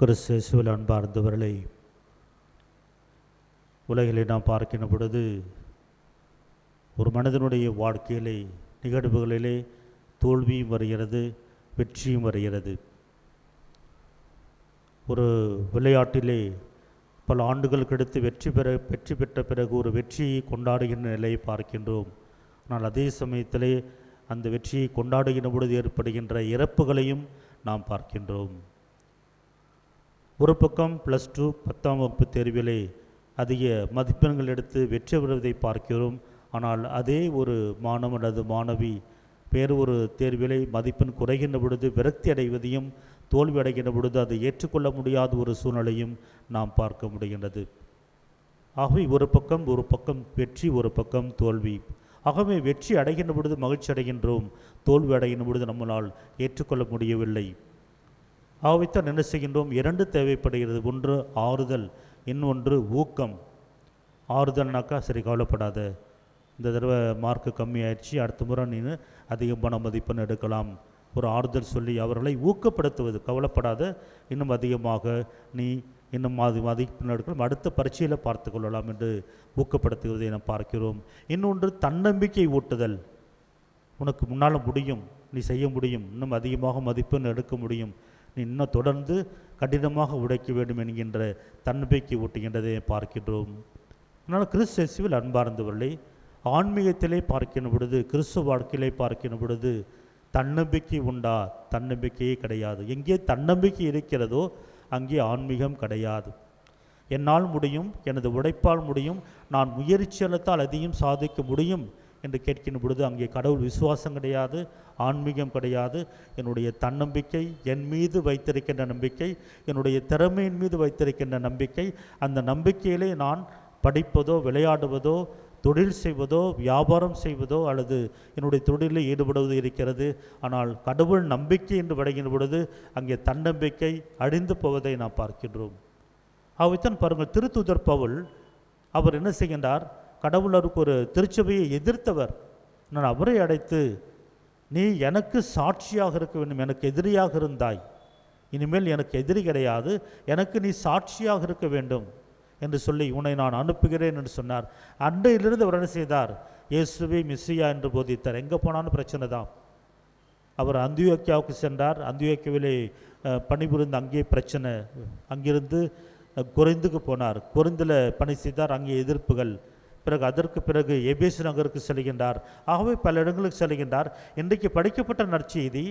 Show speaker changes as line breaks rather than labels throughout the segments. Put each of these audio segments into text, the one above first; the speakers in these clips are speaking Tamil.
கிறிஸ்துவில் அன்பார்ந்தவர்களை உலகிலே நாம் பார்க்கின்ற பொழுது ஒரு மனிதனுடைய வாழ்க்கையிலே நிகழ்வுகளிலே தோல்வியும் வருகிறது வெற்றியும் வருகிறது. ஒரு விளையாட்டிலே பல ஆண்டுகளுக்கு அடுத்து வெற்றி பெற வெற்றி பெற்ற பிறகு ஒரு வெற்றியை கொண்டாடுகின்ற நிலையை பார்க்கின்றோம். ஆனால் அதே சமயத்திலே அந்த வெற்றியை கொண்டாடுகின்ற பொழுது ஏற்படுகின்ற இறப்புகளையும் நாம் பார்க்கின்றோம். ஒரு பக்கம் ப்ளஸ் டூ பத்தாம் வகுப்பு தேர்விலே அதிக மதிப்பெண்கள் எடுத்து வெற்றி பெறுவதை பார்க்கிறோம். ஆனால் அதே ஒரு மாணவன் அல்லது மாணவி வேறு ஒரு தேர்விலே மதிப்பெண் குறைகின்ற பொழுது விரக்தி அடைவதையும் தோல்வி அடைகின்ற பொழுது அதை ஏற்றுக்கொள்ள முடியாத ஒரு சூழ்நிலையும் நாம் பார்க்க முடிகின்றது. ஆகவே ஒரு பக்கம் ஒரு பக்கம் வெற்றி ஒரு பக்கம் தோல்வி. ஆகவே வெற்றி அடைகின்ற பொழுது மகிழ்ச்சி அடைகின்றோம். தோல்வி அடைகின்ற பொழுது நம்மளால் ஏற்றுக்கொள்ள முடியவில்லை. ஆகவேத்தான் என்ன செய்கின்றோம்? இரண்டு தேவைப்படுகிறது. ஒன்று ஆறுதல் இன்னொன்று ஊக்கம். ஆறுதல்னாக்கா சரி கவலைப்படாத. இந்த தடவை மார்க்கு கம்மியாயிடுச்சு. அடுத்த முறை நீ அதிகமான மதிப்பெண் எடுக்கலாம். ஒரு ஆறுதல் சொல்லி அவர்களை ஊக்கப்படுத்துவது. கவலைப்படாத. இன்னும் அதிகமாக நீ இன்னும் அது மதிப்பெண் எடுக்கலாம். அடுத்த பரீட்சையில் பார்த்து கொள்ளலாம் என்று ஊக்கப்படுத்துவதை நாம் பார்க்கிறோம். இன்னொன்று தன்னம்பிக்கை ஊட்டுதல். உனக்கு முன்னால் முடியும். நீ செய்ய முடியும். இன்னும் அதிகமாக மதிப்பெண் எடுக்க முடியும். இன்னும் தொடர்ந்து கடினமாக உடைக்க வேண்டும் என்கின்ற தன்னம்பிக்கை ஊட்டுகின்றதை பார்க்கின்றோம். அதனால் கிறிஸ்து இயேசுவில் அன்பார்ந்தவர்களே ஆன்மீகத்திலே பார்க்கின்ற பொழுது கிறிஸ்துவ வாழ்க்கையிலே பார்க்கின்ற பொழுது தன்னம்பிக்கை உண்டா? தன்னம்பிக்கையே கிடையாது. எங்கே தன்னம்பிக்கை இருக்கிறதோ அங்கே ஆன்மீகம் கிடையாது. என்னால் முடியும் எனது உழைப்பால் முடியும் நான் முயற்சி அளித்தால் அதையும் சாதிக்க முடியும் என்று கேட்கின்ற பொழுது அங்கே கடவுள் விசுவாசம் கிடையாது ஆன்மீகம் கிடையாது. என்னுடைய தன்னம்பிக்கை என் மீது வைத்திருக்கின்ற நம்பிக்கை என்னுடைய திறமையின் மீது வைத்திருக்கின்ற நம்பிக்கை அந்த நம்பிக்கையிலே நான் படிப்பதோ விளையாடுவதோ தொழில் செய்வதோ வியாபாரம் செய்வதோ அல்லது என்னுடைய தொழிலில் ஈடுபடுவது இருக்கிறது. ஆனால் கடவுள் நம்பிக்கை என்று விடைகின்ற பொழுது அங்கே தன்னம்பிக்கை அழிந்து போவதை நாம் பார்க்கின்றோம். அவைத்தான் பாருங்கள் திருத்துதர் பவுல் அவர் என்ன செய்கின்றார்? கடவுளருக்கு ஒரு திருச்சபையை எதிர்த்தவர். நான் அவரை அடைத்து நீ எனக்கு சாட்சியாக இருக்க வேண்டும். எனக்கு எதிரியாக இருந்தாய். இனிமேல் எனக்கு எதிரி கிடையாது. எனக்கு நீ சாட்சியாக இருக்க வேண்டும் என்று சொல்லி உன்னை நான் அனுப்புகிறேன் என்று சொன்னார். அன்றையிலிருந்து அவர் என்ன செய்தார்? இயேசுவை மிஸ்ஸியா என்று போதித்தார். எங்கே போனாலும் பிரச்சனை தான். அவர் அந்தியோக்கியாவுக்கு சென்றார். அந்தியோக்கியாவிலே பணிபுரிந்து அங்கே பிரச்சனை அங்கிருந்து குறைந்துக்கு போனார். குறைந்தில் பணி செய்தார். அங்கே எதிர்ப்புகள். பிறகு அதற்கு பிறகு எபேசு நகருக்கு செல்கின்றார். ஆகவே பல இடங்களுக்கு செல்கின்றார். இன்றைக்கு படிக்கப்பட்ட நற்செய்தி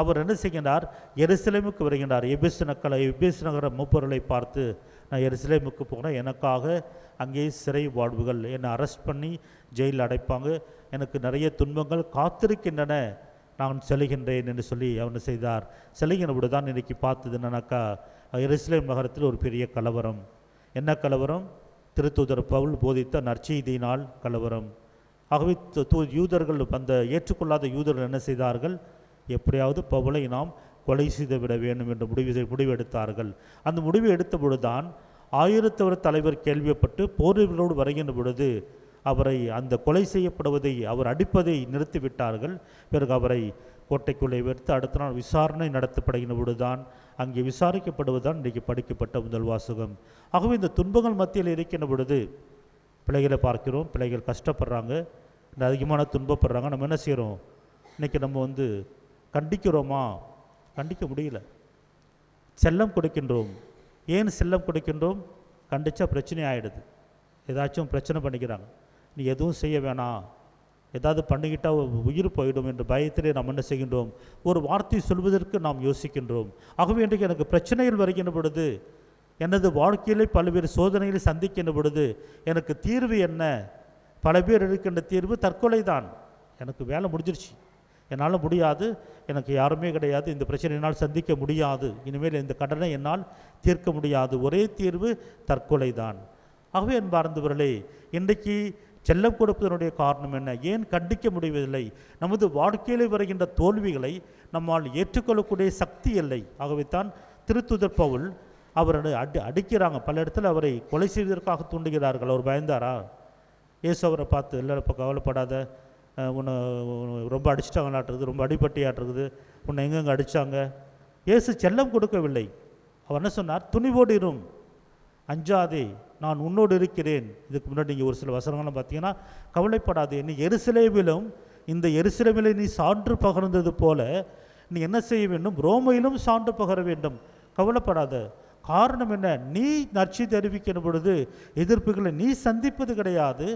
அவர் என்ன செய்கின்றார்? எருசலேமுக்கு வருகின்றார். எபேசு நக்களை எபேசு நகர மூப்பொருளை பார்த்து நான் எருசலேமுக்கு போனேன். எனக்காக அங்கே சிறை வாழ்வுகள். என்னை அரெஸ்ட் பண்ணி ஜெயிலில் அடைப்பாங்க. எனக்கு நிறைய துன்பங்கள் காத்திருக்கின்றன. நான் செல்கின்றேன் என்று சொல்லி அவன் செய்தார். செல்கின்றபோது தான் இன்றைக்கி பார்த்தது என்னன்னாக்கா எருசலேம் நகரத்தில் ஒரு பெரிய கலவரம். என்ன கலவரம்? திருத்தூதர் பவுல் போதித்த நற்செய்தியினால் கலவரம். ஆகவே தூ யூதர்கள் அந்த ஏற்றுக்கொள்ளாத யூதர்கள் என்ன செய்தார்கள்? எப்படியாவது பவுலை நாம் கொலை செய்து விட வேண்டும் என்று முடிவு முடிவெடுத்தார்கள். அந்த முடிவு எடுத்த பொழுதுதான் ஆயிரத்தவர் தலைவர் கேள்விப்பட்டு போரிகளோடு வருகின்ற பொழுது அவரை அந்த கொலை செய்யப்படுவதை அவர் அடிப்பதை நிறுத்திவிட்டார்கள். பிறகு அவரை கோட்டைக்குள்ளே வைத்து அடுத்த நாள் விசாரணை நடத்தப்படுகின்ற பொழுதுதான் அங்கே விசாரிக்கப்படுவதுதான் இன்றைக்கு படிக்கப்பட்ட முதல் வாசகம். ஆகவே இந்த துன்பங்கள் மத்தியில் இருக்கின்ற பொழுது பிள்ளைகளை பார்க்கிறோம். பிள்ளைகள் கஷ்டப்படுறாங்க. இந்த அதிகமான துன்பப்படுறாங்க. நம்ம என்ன செய்கிறோம்? இன்றைக்கி நம்ம வந்து கண்டிக்கிறோமா? கண்டிக்க முடியல. செல்லம் கொடுக்கின்றோம். ஏன் செல்லம் கொடுக்கின்றோம்? கண்டிச்சா பிரச்சனை ஆகிடுது ஏதாச்சும் பிரச்சனை பண்ணிக்கிறாங்க. நீ எதுவும் செய்ய வேணாம். ஏதாவது பண்ணிக்கிட்டால் உயிர் போயிடும் என்ற பயத்திலே நாம் என்ன செய்கின்றோம்? ஒரு வார்த்தை சொல்வதற்கு நாம் யோசிக்கின்றோம். ஆகவே இன்றைக்கு எனக்கு பிரச்சனைகள் வருகின்ற பொழுது எனது வாழ்க்கையிலே பல்வேறு சோதனைகளை சந்திக்கின்ற பொழுது எனக்கு தீர்வு என்ன? பல பேர் எடுக்கின்ற தீர்வு தற்கொலை தான் எனக்கு வேலை முடிஞ்சிருச்சு. என்னால் முடியாது. எனக்கு யாருமே கிடையாது. இந்த பிரச்சனை என்னால் சந்திக்க முடியாது. இனிமேல் இந்த கடனை என்னால் தீர்க்க முடியாது. ஒரே தீர்வு தற்கொலை தான் ஆகவே என்பார்ந்தவர்களே இன்றைக்கு செல்லம் கொடுப்பதனுடைய காரணம் என்ன? ஏன் கண்டிக்க முடிவதில்லை? நமது வாழ்க்கையில் வருகின்ற தோல்விகளை நம்மால் ஏற்றுக்கொள்ளக்கூடிய சக்தி இல்லை. ஆகவே தான் திருத்துதர் பவுல் அவர் அடி அடிக்கிறாங்க. பல இடத்துல அவரை கொலை செய்வதற்காக தூண்டுகிறார்கள். அவர் பயந்தாரா? இயேசு அவரை பார்த்து இல்லை இப்போ கவலைப்படாத. உன்னை ரொம்ப அடிச்சிட்டாங்களாட்டுருக்குது. ரொம்ப அடிப்பட்டியாட்டுருக்குது உன்னை எங்கெங்கே அடித்தாங்க இயேசு செல்லம் கொடுக்கவில்லை. அவர் என்ன சொன்னார்? துணிவோடு இரும். அஞ்சாதே நான் உன்னோடு இருக்கிறேன். இதுக்கு முன்னாடி நீங்கள் ஒரு சில வசனங்கள்லாம் பார்த்தீங்கன்னா கவலைப்படாதே நீ எருசலேவிலும் இந்த எருசலேமிலே நீ சான்று பகர்ந்தது போல நீ என்ன செய்ய வேண்டும்? ரோமையிலும் சான்று பகர வேண்டும். கவலைப்படாத. காரணம் என்ன? நீ நற்செய்தி அறிவிக்கிற பொழுது எதிர்ப்புகளை நீ சந்திப்பது கிடையாது.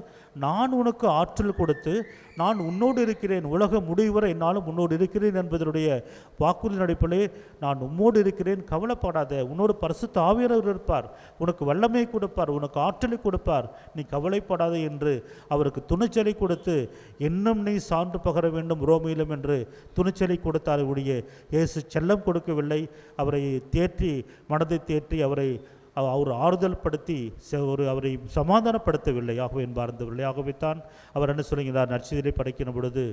நான் உனக்கு ஆற்றல் கொடுத்து நான் உன்னோடு இருக்கிறேன். உலக முடிவு வரை என்னாலும் உன்னோடு இருக்கிறேன் என்பதனுடைய வாக்குறுதி அடிப்படையில் நான் உம்மோடு இருக்கிறேன். கவலைப்படாத. உன்னோடு பரிசு ஆவியரவர் இருப்பார். உனக்கு வல்லமை கொடுப்பார். உனக்கு ஆற்றலை கொடுப்பார். நீ கவலைப்படாத என்று அவருக்கு துணிச்சலை கொடுத்து இன்னும் நீ சான்று பகர வேண்டும் ரோமியிலும் என்று துணிச்சலை கொடுத்தார். ஒழிய இயேசு செல்லம் கொடுக்கவில்லை. அவரை தேற்றி மனதை தேற்றி அவரை அவர் ஆறுதல் படுத்தி ஒரு அவரை சமாதானப்படுத்தவில்லை. ஆகவே என்பார்ந்தவில்லை ஆகவேத்தான் அவர் என்ன சொல்லுகிறார்? நற்செய்தியை படைக்கிற பொழுது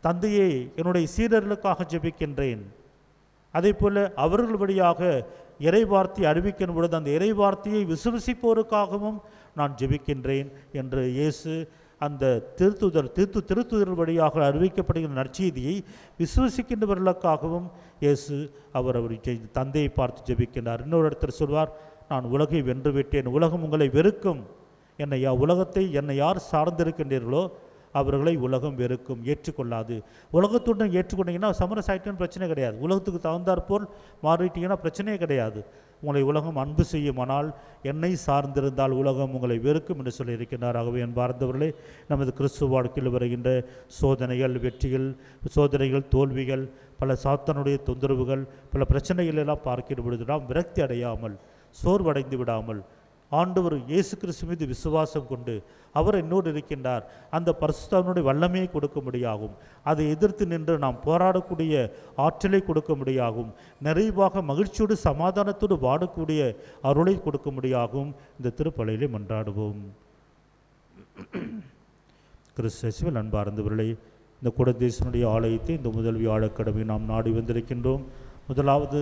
தந்தையே என்னுடைய சீடர்களுக்காக ஜெபிக்கின்றேன். அதே போல் அவர்கள் வழியாக இறை வார்த்தையை அறிவிக்கின்ற பொழுது அந்த இறை வார்த்தையை விசுவசிப்போருக்காகவும் நான் ஜெபிக்கின்றேன் என்று இயேசு அந்த திருத்துதர் திருத்து திருத்துதல் வழியாக அறிவிக்கப்படுகிற நற்செய்தியை விசுவசிக்கின்றவர்களுக்காகவும் இயேசு அவர் அவர் தந்தையை பார்த்து ஜெபிக்கின்றார். இன்னொரு இடத்துல சொல்வார் நான் உலகை வென்று விட்டேன் உலகம் உங்களை வெறுக்கும். என்னை யா உலகத்தை என்னை யார் சார்ந்திருக்கின்றீர்களோ அவர்களை உலகம் வெறுக்கும் ஏற்றுக்கொள்ளாது. உலகத்துடன் ஏற்றுக்கொண்டீங்கன்னா சமரச ஆயிட்டுன்னு பிரச்சனை கிடையாது. உலகத்துக்கு தகுந்தாற்போல் மாறிட்டீங்கன்னா பிரச்சனையே கிடையாது. உங்களை உலகம் அன்பு செய்யுமானால் என்னை சார்ந்திருந்தால் உலகம் உங்களை வெறுக்கும் என்று சொல்லியிருக்கிறார். ஆகவே என்பார்ந்தவர்களே நமது கிறிஸ்துவ வாழ்க்கையில் வருகின்ற சோதனைகள் வெற்றிகள் சோதனைகள் தோல்விகள் பல சாத்தனுடைய தொந்தரவுகள் பல பிரச்சனைகள் எல்லாம் பார்க்கிற பொழுது நாம் விரக்தி அடையாமல் சோர்வடைந்து விடாமல் ஆண்டவர் இயேசு கிறிஸ்து மீது விசுவாசம் கொண்டு அவர் என்னோடு இருக்கின்றார். அந்த பரிசுத்தவனுடைய வல்லமையை கொடுக்க முடியாகும். அதை எதிர்த்து நின்று நாம் போராடக்கூடிய ஆற்றலை கொடுக்க முடியாகும். நிறைவாக மகிழ்ச்சியோடு சமாதானத்தோடு வாடக்கூடிய அருளை கொடுக்க முடியாகும். இந்த திருப்பலையிலே மன்றாடுவோம். கிறிஸ்துவில் அன்பார்ந்தவர்களே இந்த குடதேசனுடைய ஆலயத்தை இந்த முதல் வியாழக்கிழமை நாம் நாடி வந்திருக்கின்றோம். முதலாவது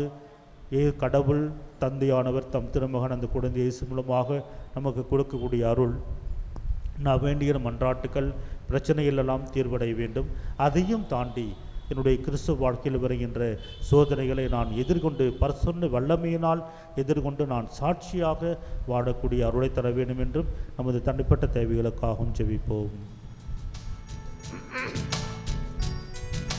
ஏ கடவுள் தந்தையானவர் தம் திருமகன் அந்த குழந்தை இயேசு மூலமாக நமக்கு கொடுக்கக்கூடிய அருள். நான் வேண்டிய மன்றாட்டுக்கள் பிரச்சனைகளெல்லாம் தீர்வடைய வேண்டும். அதையும் தாண்டி என்னுடைய கிறிஸ்துவ வாழ்க்கையில் வருகின்ற சோதனைகளை நான் எதிர்கொண்டு பரிசுத்த வல்லமையினால் எதிர்கொண்டு நான் சாட்சியாக வாழக்கூடிய அருளை தர வேண்டும் என்றும் நமது தனிப்பட்ட தேவைகளுக்காகவும் ஜெபிப்போம்.